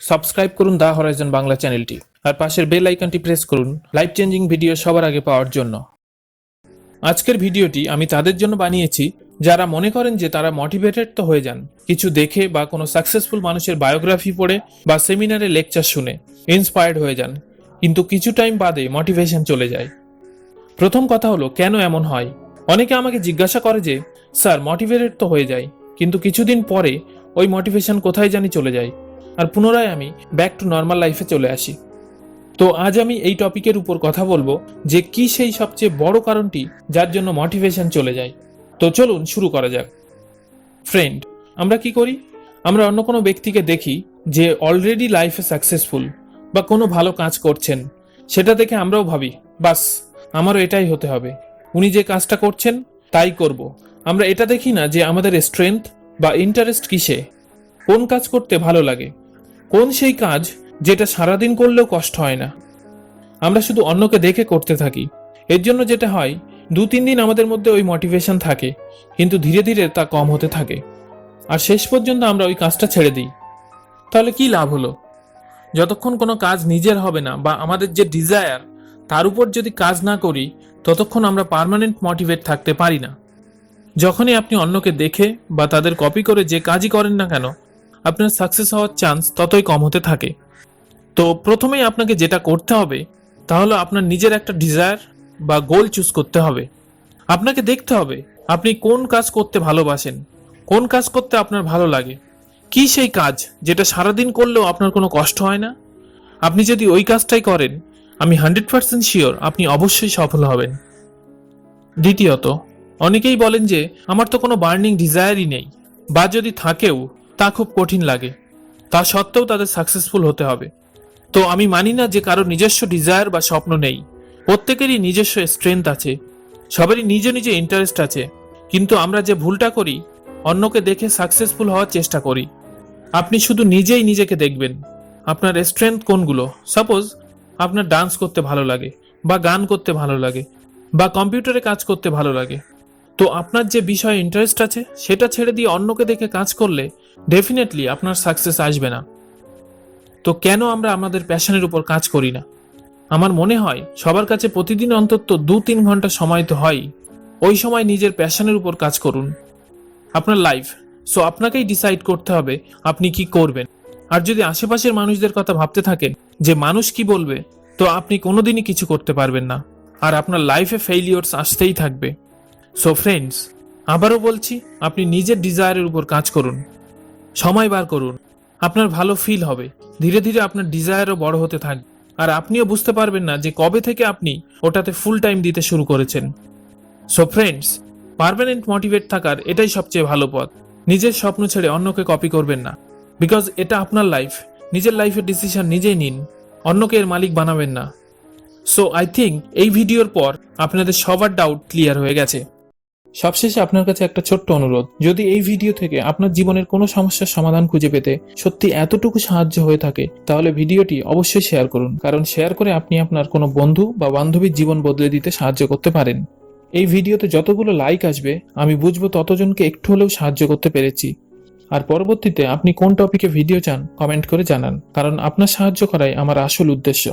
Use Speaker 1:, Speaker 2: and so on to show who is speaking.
Speaker 1: Subscribe করুন দা Horizon Bangla চ্যানেলটি। আর পাশের বেল আইকনটি প্রেস করুন লাইফ চেঞ্জিং ভিডিও সবার আগে পাওয়ার জন্য। আজকের ভিডিওটি আমি তাদের জন্য বানিয়েছি, যারা মনে করেন যে তারা মোটিভেটেড তো হয়ে যান, কিছু দেখে বা কোনো সাকসেসফুল মানুষের বায়োগ্রাফি পড়ে বা সেমিনারে লেকচার শুনে ইন্সপায়ার্ড হয়ে যান, কিন্তু কিছু টাইম বাদে মোটিভেশন চলে যায়। প্রথম কথা হলো, কেন এমন হয়? অনেকে আমাকে জিজ্ঞাসা করে যে, স্যার মোটিভেটেড তো হয়ে যায়, কিন্তু কিছুদিন পরে ওই মোটিভেশন কোথায় জানি চলে যায়? আর পুনরায় আমি ব্যাক টু নর্মাল লাইফে চলে আসি। তো আজ আমি এই টপিকের উপর কথা বলব যে কি সেই সবচেয়ে বড় কারণটি যার জন্য মোটিভেশন চলে যায়। তো চলুন শুরু করা যাক। ফ্রেন্ড আমরা কি করি? আমরা অন্য কোনো ব্যক্তিকে দেখি যে অলরেডি লাইফে সাকসেসফুল বা কোনো ভালো কাজ করছেন। সেটা দেখে আমরাও ভাবি, বাস, আমারও এটাই হতে হবে। উনি যে কাজটা করছেন, তাই করব। আমরা এটা দেখি না যে আমাদের স্ট্রেংথ বা ইন্টারেস্ট কিসে? কোন কাজ করতে ভালো লাগে? কোন সেই কাজ যেটা সারাদিন করলেও কষ্ট হয় না? আমরা শুধু অন্যকে দেখে করতে থাকি। এর জন্য যেটা হয়, দু তিন দিন আমাদের মধ্যে ওই মোটিভেশন থাকে, কিন্তু ধীরে ধীরে তা কম হতে থাকে। আর শেষ পর্যন্ত আমরা ওই কাজটা ছেড়ে দিই। তাহলে কি লাভ হলো? যতক্ষণ কোনো কাজ নিজের হবে না বা আমাদের যে ডিজায়ার তার উপর যদি কাজ না করি, ততক্ষণ আমরা পার্মানেন্ট মোটিভেট থাকতে পারি না। যখনই আপনি অন্যকে দেখে বা তাদের কপি করে যে কাজই করেন না কেন আপনার সাকসেস হওয়ার চান্স ততই কম হতে থাকে। তো প্রথমেই আপনাকে যেটা করতে হবে, তাহলে আপনার নিজের একটা ডিজায়ার বা গোল চুজ করতে হবে। আপনাকে দেখতে হবে, আপনি কোন কাজ করতে ভালোবাসেন, কোন কাজ করতে আপনার ভালো লাগে, কি সেই কাজ যেটা সারাদিন করলেও আপনার কোনো কষ্ট হয় না? আপনি যদি ওই কাজটাই করেন, আমি হান্ড্রেড পার্সেন্ট শিওর আপনি অবশ্যই সফল হবেন। দ্বিতীয়ত, অনেকেই বলেন যে, আমার তো কোনো বার্নিং ডিজায়ারই নেই। বা যদি থাকেও তা খুব কঠিন লাগে। তা সত্ত্বেও তাদের সাকসেসফুল হতে হবে। তো আমি মানি না যে কারও নিজস্ব ডিজায়ার বা স্বপ্ন নেই। প্রত্যেকেরই নিজস্ব স্ট্রেংথ আছে। সবারই নিজ নিজ ইন্টারেস্ট আছে। কিন্তু আমরা যে ভুলটা করি, অন্যকে দেখে সাকসেসফুল হওয়ার চেষ্টা করি। আপনি শুধু নিজেই নিজেকে দেখবেন। আপনার স্ট্রেংথ কোনগুলো? সাপোজ আপনার ডান্স করতে ভালো লাগে, বা গান করতে ভালো লাগে, বা কম্পিউটারে কাজ করতে ভালো লাগে। তো আপনার যে বিষয়ে ইন্টারেস্ট আছে, সেটা ছেড়ে দিয়ে অন্যকে দেখে কাজ করলে ডেফিনেটলি আপনার সাকসেস আসবে না। তো কেন আমরা আমাদের প্যাশনের উপর কাজ করি না? আমার মনে হয়, সবার কাছে প্রতিদিন অন্তত দু তিন ঘণ্টা সময় তো হয়। ওই সময় নিজের প্যাশনের উপর কাজ করুন। আপনার লাইফ সো আপনাকেই ডিসাইড করতে হবে, আপনি কি করবেন। আর যদি আশেপাশের মানুষদের কথা ভাবতে থাকেন, যে মানুষ কি বলবে, তো আপনি কোনোদিনই কিছু করতে পারবেন না। আর আপনার লাইফে ফেইলিওরস আসতেই থাকবে। সো ফ্রেন্ডস আবারও বলছি, আপনি নিজের ডিজায়ারের উপর কাজ করুন। সময় বার করুন। আপনার ভালো ফিল হবে। ধীরে ধীরে আপনার ডিজায়ারও বড় হতে থাকবে আর আপনিও বুঝতে পারবেন না যে কবে থেকে আপনি ওটাতে ফুল টাইম দিতে শুরু করেছেন। সো ফ্রেন্ডস পারমানেন্ট মোটিভেট থাকার এটাই সবচেয়ে ভালো পথ। নিজের স্বপ্ন ছেড়ে অন্যকে কপি করবেন না। বিকজ এটা আপনার লাইফ নিজের লাইফের ডিসিশন নিজেই নিন। অন্যকে এর মালিক বানাবেন না। সো আই থিঙ্ক এই ভিডিওর পর আপনাদের সবার ডাউট ক্লিয়ার হয়ে গেছে। সবশেষে আপনার কাছে একটা ছোট্ট অনুরোধ। যদি এই ভিডিও থেকে আপনার জীবনের কোনো সমস্যার সমাধান খুঁজে পেতে সত্যি এতটুকু সাহায্য হয়ে থাকে, তাহলে ভিডিওটি অবশ্যই শেয়ার করুন, কারণ শেয়ার করে আপনি আপনার কোনো বন্ধু বা বান্ধবীর জীবন বদলে দিতে সাহায্য করতে পারেন। এই ভিডিওতে যতগুলো লাইক আসবে, আমি বুঝব ততজনকে একটু হলেও সাহায্য করতে পেরেছি। আর পরবর্তীতে আপনি কোন টপিকে ভিডিও চান কমেন্ট করে জানান, কারণ আপনার সাহায্য করাই আমার আসল উদ্দেশ্য।